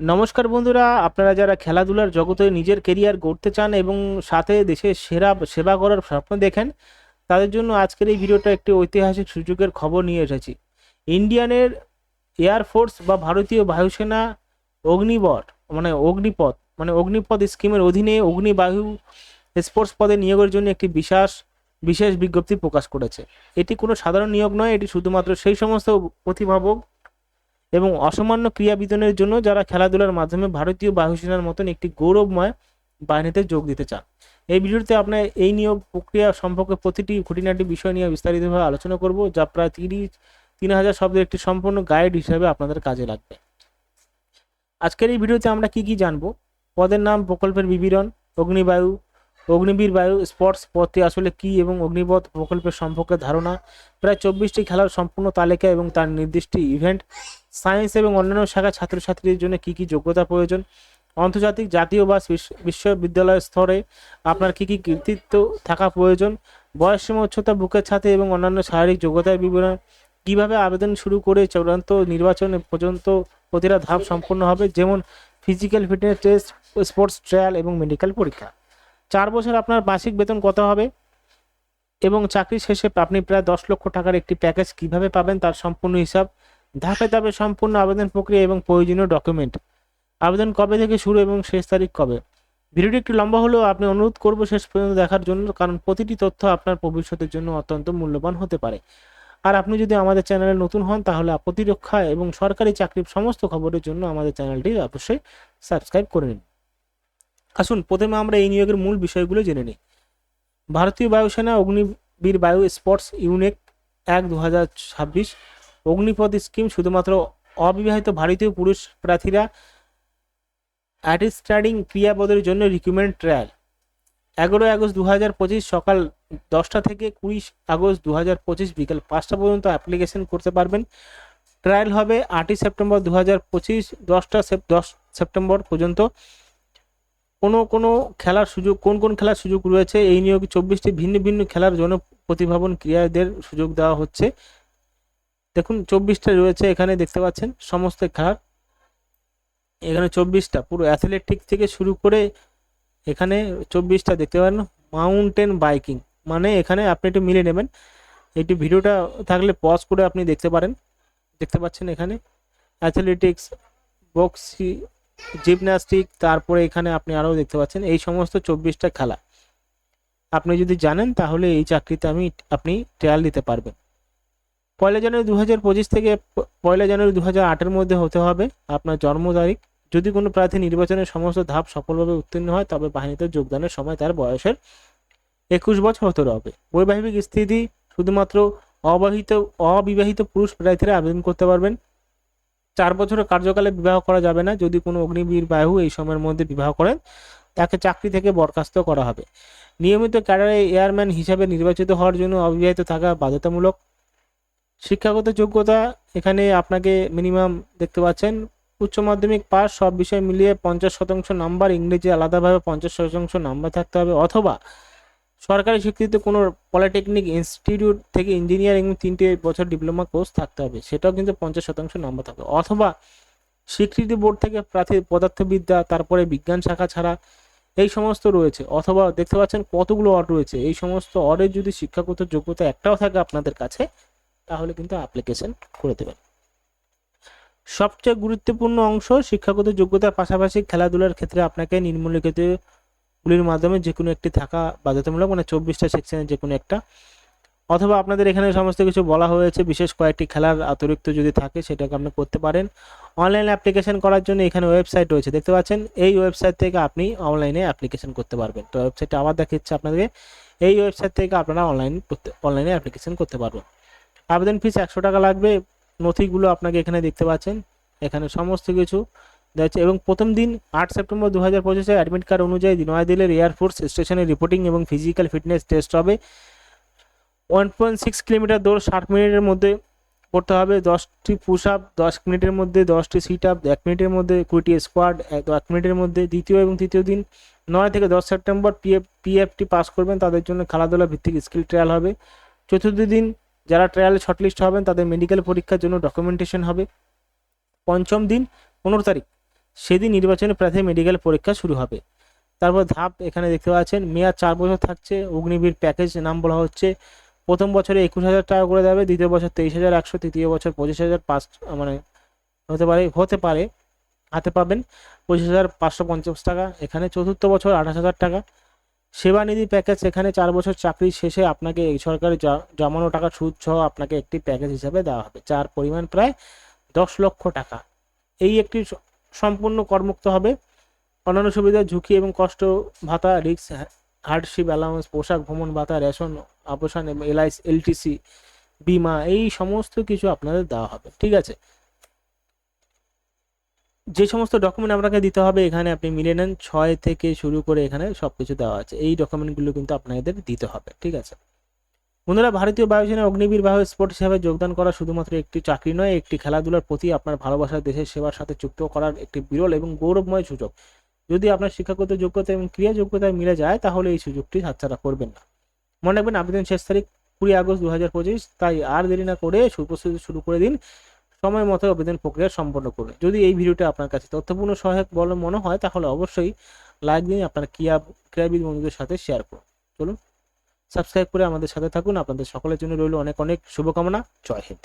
নমস্কার বন্ধুরা, আপনারা যারা খেলাধুলার জগতে নিজের কেরিয়ার গড়তে চান এবং সাথে দেশের সেরা সেবা করার স্বপ্ন দেখেন, তাদের জন্য আজকের এই ভিডিওটা একটি ঐতিহাসিক সুযোগের খবর নিয়ে এসেছি। ইন্ডিয়ানের এয়ারফোর্স বা ভারতীয় বায়ুসেনা অগ্নিবট মানে অগ্নিপথ মানে অগ্নিপথ স্কিমের অধীনে অগ্নিবায়ু স্পোর্টস পদে নিয়োগের জন্য একটি বিশেষ বিশেষ বিজ্ঞপ্তি প্রকাশ করেছে। এটি কোনো সাধারণ নিয়োগ নয়, এটি শুধুমাত্র সেই সমস্ত প্রতিভাবক এবং অসামান্য ক্রীড়াবিদনের জন্য যারা খেলাধুলার মাধ্যমে ভারতীয় বায়ুসেনার মতন একটি গৌরবময় বাহিনীতে যোগ দিতে চান। এই ভিডিওতে আপনার এই নিয়োগ প্রক্রিয়া সম্পর্কে প্রতিটি খুঁটিনাটি বিষয় নিয়ে বিস্তারিতভাবে আলোচনা করব, যা প্রায় তিরিশ, তিন হাজার শব্দের একটি সম্পূর্ণ গাইড হিসাবে আপনাদের কাজে লাগবে। আজকের এই ভিডিওতে আমরা কি কি জানব? পদের নাম, প্রকল্পের বিবরণ, অগ্নিবায়ু অগ্নিবীর বায়ু স্পোর্টস পথটি আসলে কি এবং অগ্নিপথ প্রকল্পের সম্পর্কে ধারণা? প্রায় চব্বিশটি খেলার সম্পূর্ণ তালিকা এবং তার নির্দিষ্ট ইভেন্ট, সায়েন্স এবং অন্যান্য শাখার ছাত্রছাত্রীদের জন্য কি কি যোগ্যতা প্রয়োজন? আন্তর্জাতিক, জাতীয় বা বিশ্ব- বিশ্ববিদ্যালয় স্তরে আপনার কি কি কৃতিত্ব থাকা প্রয়োজন? বয়সসীমা উচ্চতা, বুকের ছাতে এবং অন্যান্য শারীরিক যোগ্যতার বিবরণ। কীভাবে আবেদন শুরু করে চূড়ান্ত নির্বাচন পর্যন্ত প্রতিটা ধাপ সম্পন্ন হবে? যেমন physical fitness test sports trial এবং মেডিকেল পরীক্ষা। চার বছর আপনার মাসিক বেতন কত হবে? এবং চাকরি শেষে আপনি প্রায় দশ লক্ষ টাকার একটি প্যাকেজ কীভাবে পাবেন তার সম্পূর্ণ হিসাব, ধাপে ধাপে সম্পূর্ণ আবেদন প্রক্রিয়া এবং প্রয়োজনীয় ডকুমেন্ট আবেদন কবে থেকে শুরু এবং শেষ তারিখ কবে? ভিডিওটি একটু লম্বা হলেও আপনি অনুরোধ করব শেষ পর্যন্ত দেখার জন্য, কারণ প্রতিটি তথ্য আপনার ভবিষ্যতের জন্য অত্যন্ত মূল্যবান হতে পারে। আর আপনি যদি আমাদের চ্যানেলে নতুন হন, তাহলে প্রতিরক্ষা এবং সরকারি চাকরির সমস্ত খবরের জন্য আমাদের চ্যানেলটি অবশ্যই সাবস্ক্রাইব করে নিন। আসুন, প্রথমে আমরা এই নিয়োগের মূল বিষয়গুলো জেনে নিই। ভারতীয় বায়ুসেনা অগ্নিবীর বায়ু স্পোর্টস ইউনেক এক দু হাজার ছাব্বিশ অগ্নিপথ স্কিম শুধুমাত্র অবিবাহিত ভারতীয় পুরুষ প্রার্থীরা অ্যাটিস্টাডিং ক্রিয়াপদের জন্য রিক্রুটমেন্ট ট্রায়াল। এগারোই আগস্ট দু হাজার পঁচিশ সকাল দশটা থেকে কুড়ি আগস্ট দু হাজার পঁচিশ বিকাল পাঁচটা পর্যন্ত অ্যাপ্লিকেশন করতে পারবেন। ট্রায়াল হবে আটই সেপ্টেম্বর দু হাজার পঁচিশ দশটা দশ সেপ্টেম্বর পর্যন্ত। কোনো কোনো খেলার সুযোগ, কোন কোন খেলার সুযোগ রয়েছে, এই নিয়োগে চব্বিশটি ভিন্ন ভিন্ন খেলার জন্য প্রতিভাবন ক্রীড়াদের সুযোগ দেওয়া হচ্ছে। দেখুন, চব্বিশটা রয়েছে, এখানে দেখতে পাচ্ছেন, সমস্ত খেলার। এখানে চব্বিশটা, পুরো অ্যাথলেটিক থেকে শুরু করে এখানে চব্বিশটা দেখতে পারেন, মাউন্টেন বাইকিং। মানে এখানে আপনি একটু মিলে নেবেন। একটু ভিডিওটা থাকলে পজ করে আপনি দেখতে পারেন। দেখতে পাচ্ছেন এখানে, অ্যাথলেটিক্স, বক্সি জিমন্যাস্টিক, তারপরে এখানে আপনি আরও দেখতে পাচ্ছেন এই সমস্ত চব্বিশটা খেলা। আপনি যদি জানেন তাহলে এই চাকরিতে আমি, আপনি ট্রায়াল দিতে পারবেন। পয়লা জানুয়ারি দু হাজার পঁচিশ থেকে পয়লা জানুয়ারি দু হাজার আটের মধ্যে হতে হবে আপনার জন্ম তারিখ। যদি কোনো প্রার্থী নির্বাচনের সমস্ত ধাপ সফলভাবে উত্তীর্ণ হয়, তবে বাহিনীতে যোগদানের সময় তার বয়সের একুশ বছর হতে হবে। বৈবাহিক স্থিতি শুধুমাত্র অবাহিত, অবিবাহিত পুরুষ প্রার্থীরা আবেদন করতে পারবেন। চার বছরের কার্যকালে বিবাহ করা যাবে না যদি কোনো অগ্নিবীর বায়ু এই সময়ের মধ্যে বিবাহ করেন, তাকে চাকরি থেকে বরখাস্ত করা হবে। নিয়মিত ক্যাডারে এয়ারম্যান হিসাবে নির্বাচিত হওয়ার জন্য অবিবাহিত থাকা বাধ্যতামূলক। শিক্ষাগত যোগ্যতা এখানে আপনাকে মিনিমাম দেখতে পাচ্ছেন। উচ্চ মাধ্যমিক পাস, সব বিষয় মিলিয়ে পঞ্চাশ শতাংশ নাম্বার, ইংরেজি আলাদাভাবে পঞ্চাশ শতাংশ নাম্বার থাকতে হবে অথবা সরকারি স্বীকৃত কোনো পলিটেকনিক ইনস্টিটিউট থেকে ইঞ্জিনিয়ারিং তিনটে বছর ডিপ্লোমা কোর্স থাকতে হবে। সেটাও কিন্তু পঞ্চাশ শতাংশ নাম্বার থাকবে। অথবা স্বীকৃতি বোর্ড থেকে প্রার্থী পদার্থবিদ্যা, তারপরে বিজ্ঞান শাখা ছাড়া এই সমস্ত রয়েছে। অথবা দেখতে পাচ্ছেন কতগুলো অড রয়েছে। এই সমস্ত অডের যদি শিক্ষাগত যোগ্যতা একটাও থাকে আপনাদের কাছে, তাহলে কিন্তু অ্যাপ্লিকেশন করে দেবেন। সবচেয়ে গুরুত্বপূর্ণ অংশ শিক্ষাগত যোগ্যতার পাশাপাশি খেলাধুলার ক্ষেত্রে আপনাকে নিম্নলিখিত গুলির মাধ্যমে যে কোনো একটি থাকা বাধ্যতামূলক মানে চব্বিশটা সেকশনের যে কোনো একটা। অথবা আপনাদের এখানে সমস্ত কিছু বলা হয়েছে, বিশেষ কয়েকটি খেলার অতিরিক্ত যদি থাকে সেটাকে আপনি করতে পারেন। অনলাইন অ্যাপ্লিকেশন করার জন্য এখানে ওয়েবসাইট রয়েছে, দেখতে পাচ্ছেন? এই ওয়েবসাইট থেকে আপনি অনলাইনে অ্যাপ্লিকেশন করতে পারবেন। তো ওয়েবসাইটটা আবার দেখাচ্ছে আপনাদেরকে। এই ওয়েবসাইট থেকে আপনারা অনলাইন করতে, অনলাইনে অ্যাপ্লিকেশন করতে পারবেন। আবেদন ফিস একশো টাকা লাগবে। নথিগুলো আপনাকে এখানে দেখতে পাচ্ছেন। এখানে সমস্ত কিছু। দেওয়া হচ্ছে এবং প্রথম দিন আট সেপ্টেম্বর দু হাজার পঁচিশে অ্যাডমিট কার্ড অনুযায়ী নয়াদিল্লির এয়ারফোর্স স্টেশনে রিপোর্টিং এবং ফিজিক্যাল ফিটনেস টেস্ট হবে। ওয়ান পয়েন্ট সিক্স কিলোমিটার দৌড় ষাট মিনিটের মধ্যে করতে হবে, দশটি পুশ আপ দশ মিনিটের মধ্যে দশটি সিট আপ এক মিনিটের মধ্যে কুড়িটি স্কোয়াড এক মিনিটের মধ্যে দ্বিতীয় এবং তৃতীয় দিন নয় থেকে দশ সেপ্টেম্বর পিএফ পিএফটি পাস করবেন, তাদের জন্য খেলাধুলা ভিত্তিক স্কিল ট্রায়াল হবে। চতুর্থ দিন যারা ট্রায়ালে শর্টলিস্ট হবেন, তাদের মেডিকেল পরীক্ষার জন্য ডকুমেন্টেশন হবে। পঞ্চম দিন পনেরো তারিখ সেদিন নির্বাচনী প্রার্থী মেডিকেল পরীক্ষা শুরু হবে। তারপর ধাপ এখানে দেখতে পাচ্ছেন, মেয়াদ চার বছর থাকছে, অগ্নিবীর প্যাকেজ নাম বলা হচ্ছে। প্রথম বছরে একুশ হাজার টাকা করে দেবে, দ্বিতীয় বছর তেইশ হাজার একশো, তৃতীয় বছর পঁচিশ হাজার পাঁচ মানে হতে পারে হতে পারে, হাতে পাবেন পঁচিশ হাজার পাঁচশো পঞ্চাশ টাকা। এখানে চতুর্থ বছর আঠাশ হাজার টাকা। সেবানিধি প্যাকেজ এখানে চার বছর চাকরি শেষে আপনাকে এই সরকারের জা- জমানো টাকা সুদ সহ আপনাকে একটি প্যাকেজ হিসাবে দেওয়া হবে, যার পরিমাণ প্রায় দশ লক্ষ টাকা। এই একটি সম্পূর্ণ করমুক্ত হবে। অন্যান্য সুবিধা, ঝুঁকি এবং কষ্ট, ভাতা রিক্স হার্ডশিপ অ্যালাউন্স পোশাক, ভ্রমণ, ভাতা, রেশন আবাসন এবং এলআইস এলটিসি, বিমা, এই সমস্ত কিছু আপনাদের দেওয়া হবে, ঠিক আছে? যে সমস্ত ডকুমেন্ট আপনাকে দিতে হবে, এখানে আপনি মিলে নেন, ছয় থেকে শুরু করে এখানে সব কিছু দেওয়া আছে, এই ডকুমেন্টগুলো কিন্তু আপনাদের দিতে হবে, ঠিক আছে? বন্ধুরা, ভারতীয় বায়ুসেনা অগ্নিবীর বায়ু স্পোর্ট হিসাবে যোগদান করা শুধুমাত্র একটি চাকরি নয়, একটি খেলাধুলার প্রতি আপনার ভালোবাসা, দেশের সেবার সাথে যুক্ত করার একটি বিরল এবং গৌরবময় সুযোগ। যদি আপনার শিক্ষাগত যোগ্যতা এবং ক্রিয়া যোগ্যতায় মিলে যায়, তাহলে এই সুযোগটি হাতছাড়া করবেন না। মনে রাখবেন, আবেদন শেষ তারিখ কুড়ি আগস্ট দু হাজার পঁচিশ, তাই আর দেরি না করে সুপ্রস্তুতি শুরু করে দিন। সময় মতো আবেদন প্রক্রিয়া সম্পন্ন করুন। যদি এই ভিডিওটা আপনার কাছে তথ্যপূর্ণ, সহায়ক বলে মনে হয়, তাহলে অবশ্যই লাইক দিন, আপনার ক্রিয়া ক্রীড়াবিদ বন্ধুদের সাথে শেয়ার করুন। চলুন। সাবস্ক্রাইব করে আমাদের সাথে থাকুন। আপনাদের সকলের জন্য রইল অনেক অনেক শুভকামনা। জয় হিন্দ।